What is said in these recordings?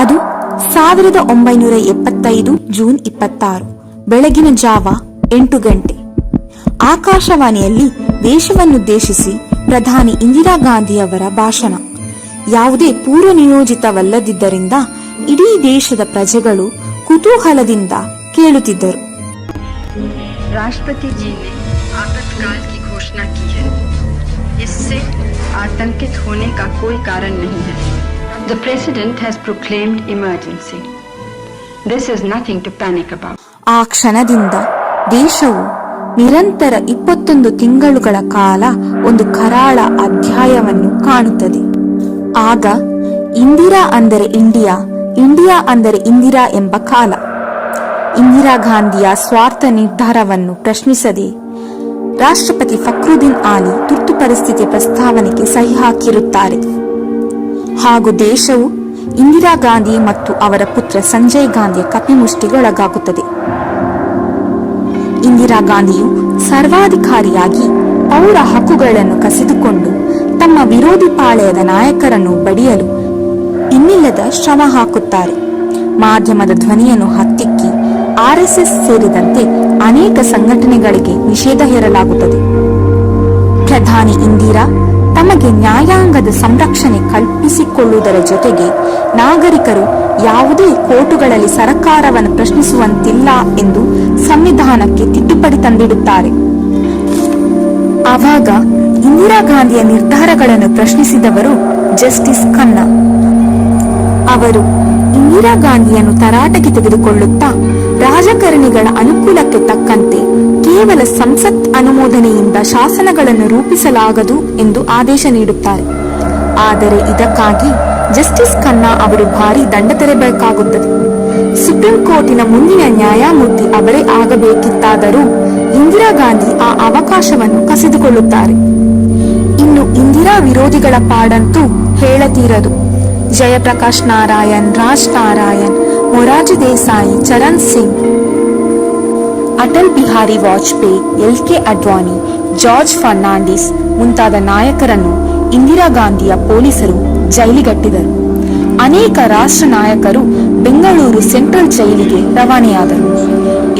ಅದು ಸಾವಿರದ ಒಂಬೈನೂರ ಎಪ್ಪತ್ತೈದು ಜೂನ್ ಇಪ್ಪತ್ತಾರು ಬೆಳಗಿನ ಜಾವ ಎಂಟು ಗಂಟೆ ಆಕಾಶವಾಣಿಯಲ್ಲಿ ದೇಶವನ್ನುದ್ದೇಶಿಸಿ ಪ್ರಧಾನಿ ಇಂದಿರಾ ಗಾಂಧಿಯವರ ಭಾಷಣ ಯಾವುದೇ ಪೂರ್ವ ನಿಯೋಜಿತವಲ್ಲದಿದ್ದರಿಂದ ಇಡೀ ದೇಶದ ಪ್ರಜೆಗಳು ಕುತೂಹಲದಿಂದ ಕೇಳುತ್ತಿದ್ದರು राष्ट्रपति जी ने आपातकाल की घोषणा की है इससे आतंकित होने का कोई कारण नहीं है The president has proclaimed emergency. This is nothing to panic about. ಆ ಕ್ಷಣದಿಂದ ದೇಶವು ನಿರಂತರ ಇಪ್ಪತ್ತೊಂದು ತಿಂಗಳುಗಳ ಕಾಲ ಒಂದು ಕರಾಳ ಅಧ್ಯಾಯವನ್ನು ಕಾಣುತ್ತದೆ ಆಗ ಇಂದಿರಾ ಅಂದರೆ ಇಂಡಿಯಾ ಇಂಡಿಯಾ ಅಂದರೆ ಇಂದಿರಾ ಎಂಬ ಕಾಲ ಇಂದಿರಾ ಗಾಂಧಿಯ ಸ್ವಾರ್ಥ ನಿರ್ಧಾರವನ್ನು ಪ್ರಶ್ನಿಸದೆ ರಾಷ್ಟ್ರಪತಿ ಫಕ್ರುದ್ದೀನ್ ಆಲಿ ತುರ್ತು ಪರಿಸ್ಥಿತಿ ಪ್ರಸ್ತಾವನೆಗೆ ಸಹಿ ಹಾಕಿರುತ್ತಾರೆ ಹಾಗೂ ದೇಶವು ಇಂದಿರಾ ಗಾಂಧಿ ಮತ್ತು ಅವರ ಪುತ್ರ ಸಂಜಯ್ ಗಾಂಧಿಯ ಕಪಿಮುಷ್ಟಿಗೊಳಗಾಗುತ್ತದೆ. ಇಂದಿರಾ ಗಾಂಧಿಯು ಸರ್ವಾಧಿಕಾರಿಯಾಗಿ ಪೌರ ಹಕ್ಕುಗಳನ್ನು ಕಸಿದುಕೊಂಡು ತಮ್ಮ ವಿರೋಧಿ ಪಾಳೆಯದ ನಾಯಕರನ್ನು ಬಡಿಯಲು ಇನ್ನಿಲ್ಲದ ಶ್ರಮ ಹಾಕುತ್ತಾರೆ. ಮಾಧ್ಯಮದ ಧ್ವನಿಯನ್ನು ಹತ್ತಿಕ್ಕಿ ಆರ್ಎಸ್ಎಸ್ ಸೇರಿದಂತೆ ಅನೇಕ ಸಂಘಟನೆಗಳಿಗೆ ನಿಷೇಧ ಹೇರಲಾಗುತ್ತದೆ. ಪ್ರಧಾನಿ ಇಂದಿರಾ ತಮಗೆ ನ್ಯಾಯಾಂಗದ ಸಂರಕ್ಷಣೆ ಕಲ್ಪಿಸಿಕೊಳ್ಳುವುದರ ಜೊತೆಗೆ ನಾಗರಿಕರು ಯಾವುದೇ ಕೋರ್ಟುಗಳಲ್ಲಿ ಸರ್ಕಾರವನ್ನು ಪ್ರಶ್ನಿಸುವಂತಿಲ್ಲ ಎಂದು ಸಂವಿಧಾನಕ್ಕೆ ತಿದ್ದುಪಡಿ ತಂದಿಡುತ್ತಾರೆ. ಆವಾಗ ಇಂದಿರಾ ಗಾಂಧಿಯ ನಿರ್ಧಾರಗಳನ್ನು ಪ್ರಶ್ನಿಸಿದವರು ಜಸ್ಟಿಸ್ ಖನ್ನಾ. ಅವರು ಇಂದಿರಾ ಗಾಂಧಿಯನ್ನು ತರಾಟೆಗೆ ತೆಗೆದುಕೊಳ್ಳುತ್ತಾ ರಾಜಕಾರಣಿಗಳ ಅನುಕೂಲಕ್ಕೆ ತಕ್ಕಂತೆ ಕೇವಲ ಸಂಸತ್ ಅನುಮೋದನೆಯಿಂದ ಶಾಸನಗಳನ್ನು ರೂಪಿಸಲಾಗದು ಎಂದು ಆದೇಶ ನೀಡುತ್ತಾರೆ. ಆದರೆ ಇದಕ್ಕಾಗಿ ಜಸ್ಟಿಸ್ ಖನ್ನಾ ಅವರು ಭಾರಿ ದಂಡ ತೆರಬೇಕಾಗುತ್ತದೆ. ಸುಪ್ರೀಂ ಕೋರ್ಟಿನ ಮುಂದಿನ ನ್ಯಾಯಮೂರ್ತಿ ಅವರೇ ಆಗಬೇಕಿತ್ತಾದರೂ ಇಂದಿರಾ ಗಾಂಧಿ ಆ ಅವಕಾಶವನ್ನು ಕಸಿದುಕೊಳ್ಳುತ್ತಾರೆ. ಇನ್ನು ಇಂದಿರಾ ವಿರೋಧಿಗಳ ಪಾಡಂತೂ ಹೇಳತೀರದು. Jayaprakash Narayan, Raj Narayan, Morarji Desai, Charan Singh Atal Bihari Vajpayee L K Advani, George Fernandes ಮುಂತಾದ ನಾಯಕರನ್ನು ಇಂದಿರಾ ಗಾಂಧಿಯ ಪೊಲೀಸರು ಜೈಲಿಗಟ್ಟಿದರು. ಅನೇಕ ರಾಷ್ಟ್ರ ನಾಯಕರು ಬೆಂಗಳೂರು ಸೆಂಟ್ರಲ್ ಜೈಲಿಗೆ ರವಾನೆಯಾದರು.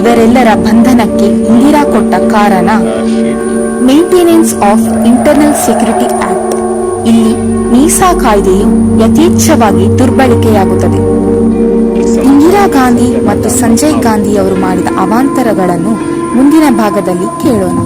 ಇವರೆಲ್ಲರ ಬಂಧನಕ್ಕೆ ಇಂದಿರಾ ಕೊಟ್ಟ ಕಾರಣ maintenance of internal security act. ಇಲ್ಲಿ ಮೀಸಾ ಕಾಯ್ದೆಯು ಯಥೇಚ್ಛವಾಗಿ ದುರ್ಬಳಕೆಯಾಗುತ್ತದೆ. ಇಂದಿರಾ ಗಾಂಧಿ ಮತ್ತು ಸಂಜಯ್ ಗಾಂಧಿ ಅವರು ಮಾಡಿದ ಅವಾಂತರಗಳನ್ನು ಮುಂದಿನ ಭಾಗದಲ್ಲಿ ಕೇಳೋಣ.